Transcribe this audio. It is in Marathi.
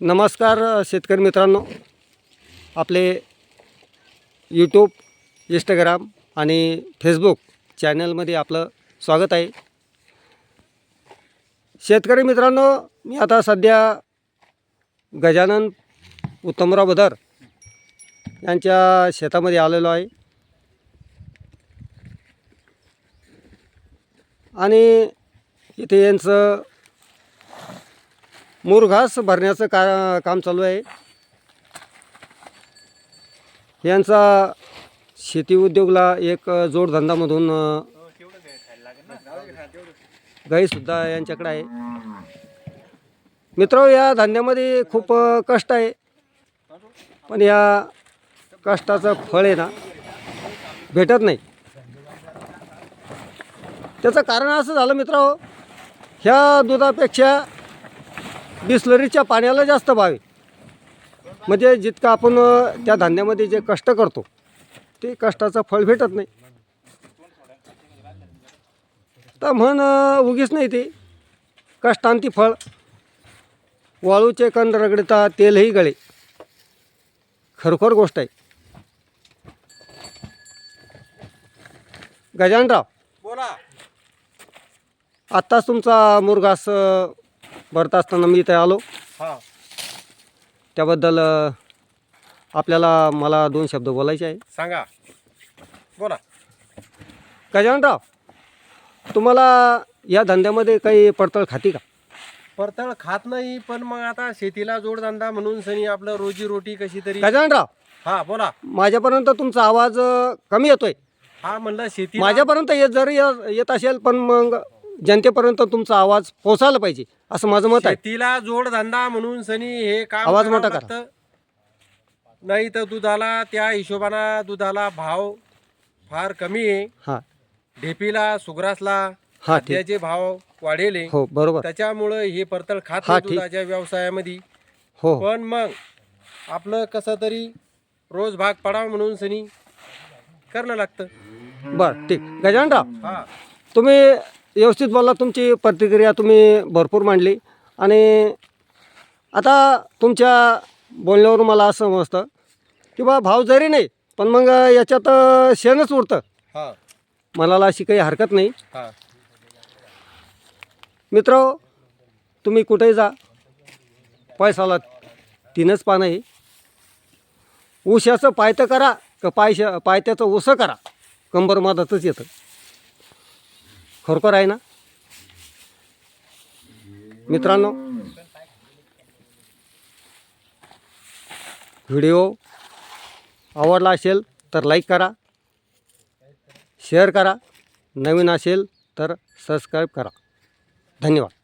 नमस्कार शेतकरी मित्रांनो. आपले यूट्यूब इंस्टाग्राम आणि फेसबुक चॅनलमध्ये आपलं स्वागत आहे. शेतकरी मित्रांनो मी आता सध्या गजानन उत्तमराव बदर यांच्या शेतामध्ये आलेलो आहे. आणि इथे यांचं मुरघास भरण्याचं का काम चालू आहे. यांचा शेती उद्योगला एक जोडधंदामधून गाईसुद्धा यांच्याकडे आहे. मित्र या धंद्यामध्ये खूप कष्ट आहे. पण या कष्टाचं फळ आहे ना भेटत नाही. त्याचं कारण असं झालं मित्र ह्या दुधापेक्षा बिस्लरीच्या पाण्याला जास्त भाव आहे. म्हणजे जितकं आपण त्या धान्यामध्ये जे कष्ट करतो ते कष्टाचं फळ भेटत नाही. तर म्हण उगीच नाही ते. कष्टांती फळ. वाळूचे कण रगडता तेलही गळे. खरोखर गोष्ट आहे. गजानराव बोला. आत्ताच तुमचा मुरघास अ, भरत असताना मी इथे आलो. हा. त्याबद्दल अ, आपल्याला मला दोन शब्द बोलायचे आहे सांगा. बोला. गजानराव तुम्हाला या धंद्यामध्ये काही पडतळ खाती का? परतळ खात नाही पण मग आता शेतीला जोडधंदा म्हणून सनी आपलं रोजी रोटी कशी तरी गजानराव हा बोला. माझ्यापर्यंत तुमचा आवाज अ, कमी येतोय. हा म्हणलं शेती माझ्यापर्यंत येत जरी ये- येत असेल पण मग जनतेपर्यंत तुमचा आवाज पोहोचायला पाहिजे असं माझं मत आहे. शेतीला जोडधंदा म्हणून सनी हे काम आवाज करावं मोठा करा. लागतं. नाही तर दुधाला त्या हिशोबानं दुधाला भाव फार कमी आहे. हां. ढेपीला सुग्रासला हां ठीक. त्याचे भाव वाढेले. हो बरोबर. त्याच्यामुळं हे परतळ खात हा, नाही ठीक. दुधाच्या व्यवसायामध्ये. हो. हो पण मग आपलं कसं तरी रोज भाग पडावं म्हणून सनी करणं लागतं. बरं ठीक. गजानराव हा. तुम्ही व्यवस्थित बोलला तुमची प्रतिक्रिया तुम्ही भरपूर मांडली. आणि आता तुमच्या बोलण्यावरून मला असं समजतं की बा भाव जरी नाही पण मग याच्यात शेणच उरतं हा. मनाला अशी काही हरकत नाही. हा. मित्र तुम्ही कुठेही जा? पैसाला तीनच पानं आहे. ऊसाचं पायतं करा का पायशा पायत्याचं ऊसं करा. कंबर मधातच येतं. खरोखर आहे ना? मित्रांनो व्हिडिओ आवडला असेल तर लाईक करा शेअर करा नवीन असेल तर सबस्क्राईब करा. धन्यवाद.